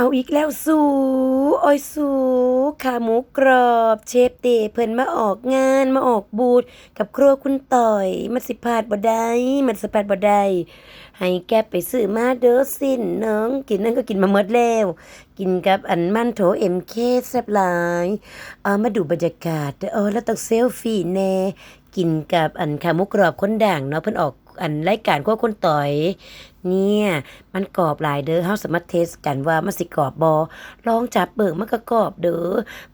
เอาอีกแล้วสูโอ้ยสูขาหมูกรอบเชฟเตเพิ่นมาออกงานมาออกบูธกับครัวคุณต่อย มันสิพลาดบ่ได้มันสิพลาดบ่ได้ให้แกไปซื้อมาเด้อสิ้นเนิงกินนั่นก็กินมาหมดแล้ว กินกับอันมันโถ MK แซ่บหลายเอามาดูบรรยากาศเด้อออแล้วต้องเซลฟี่แน่ กินกับอันขาหมูกรอบคนด่างเนาะเพิ่นออก อันรายการครัวคุณต่อย เนี่ย มันกรอบหลายเด้อเฮาสามารถเทสกันว่ามันสิกรอบบ่ลองจับเบิ่งมันก็กรอบเด้อ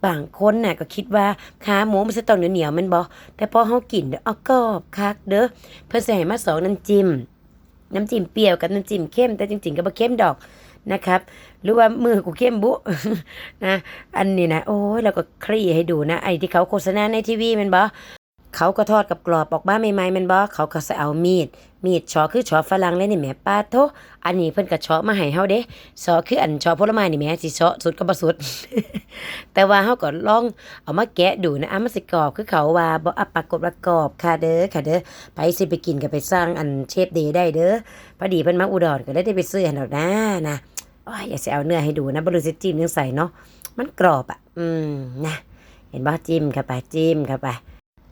บางคนน่ะก็คิดว่าขาหมูมันสิต้องเหนียวๆแม่นบ่แต่พอเฮากินเด้อเอากรอบคักเด้อเพิ่นสิให้มาสองน้ำจิ้มน้ำจิ้มเปรี้ยวกับน้ำจิ้มเข้มแต่จริงๆก็บ่เข้มดอกนะครับ หรือว่ามือกูเข้มบุนะอันนี้นะโอ้ยเราก็คลี่ให้ดูนะ ไอ้ที่เขาโฆษณาในทีวีม่นบ่ เขาก็ทอดกับกรอบออกมาใหม่ๆแม่นบ่เขาก็สิเอามีด มีดชอคือชอฝรั่งเลยนี่แหม่ป้าโทอันนี้เพิ่นก็ชอมาให้เฮาเด้ชอคืออันชอผลไม้นี่แม่สิชอสุดก็บ่สุด แต่ว่าเฮาก็ลองเอามาแกะดูนะอะมันสิกรอบคือเขาว่าบ่อะปรากฏว่ากรอบค่ะเด้อค่ะเด้อไปสิไปกินก็ไปสร้างอันเชฟเดย์ได้เด้อพอดีเพิ่นมาอุดรก็เลยได้ไปซื้อให้ดอกนะนะโอ้ยอยากสิเอาเนื้อให้ดูนะบ่รู้สิจิ้มจังใส่เนาะมันกรอบอะ อืมนะเห็นบ่จิ้มเข้าไปจิ้มเข้าไป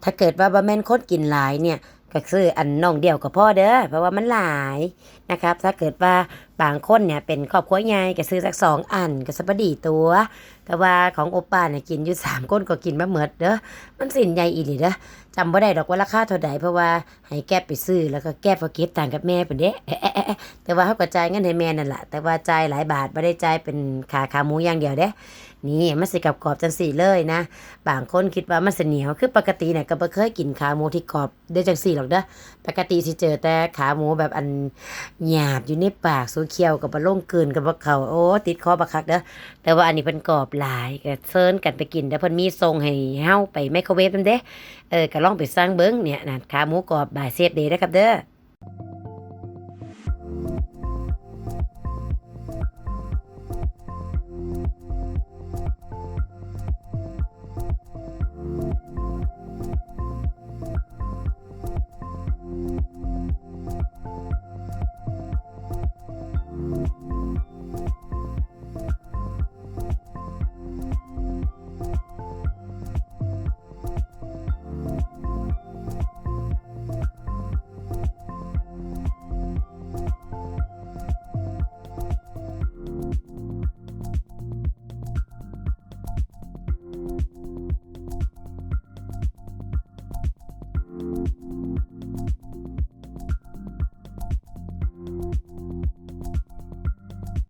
ถ้าเกิดว่าบะแม่นคนกินหลายเนี่ยก็ซื้ออันน่องเดียวก็พอเด้อเพราะว่ามันหลายนะครับ ถ้าเกิดว่าบางคนเนี่ยเป็นครอบครัวใหญ่ก็ซื้อสักสองอันก็สบดีตัว แต่ว่าของโอป้าเนี่ยกินอยู่สามคนก็กินมาเหมดเด้อมันสินใหญ่อีหลีเด้อจำบ่ได้ดอกว่าราคาเท่าใดเพราะว่าให้แก้ไปซื้อแล้วก็แก้พอเก็บต่างกับแม่เพิ่นเด้อแต่ว่าเขาก็จ่ายเงินให้แม่นั่นแหละแต่ว่าจ่ายหลายบาทบ่ได้จ่ายเป็นขาขาหมูอย่างเดียวเด้นี่มันสิกับกรอบจังสี่เลยนะ บางคนคิดว่ามันสิเหนียวคือปกติเนี่ยก็บ่เคยกินขาหมูที่กรอบได้จังสี่หรอกเด้อปกติสิเจอแต่ขาหมูแบบอันหยาบอยู่ในปากสูเคี้ยวกับบ่ลงกลืนกับบ่เขาโอ้ติดคอบักคักเด้อแต่ว่าอันนี้เพิ่นกรอบหลายก็เซิร์นกันไปกินแต่เพิ่นมีทรงให้เฮาไปไมโครเวฟนำเด้เออก็ลองไปสร้างเบิ่งเนี่ยนะขาหมูกรอบบายเซฟเดย์นะครับเด้อ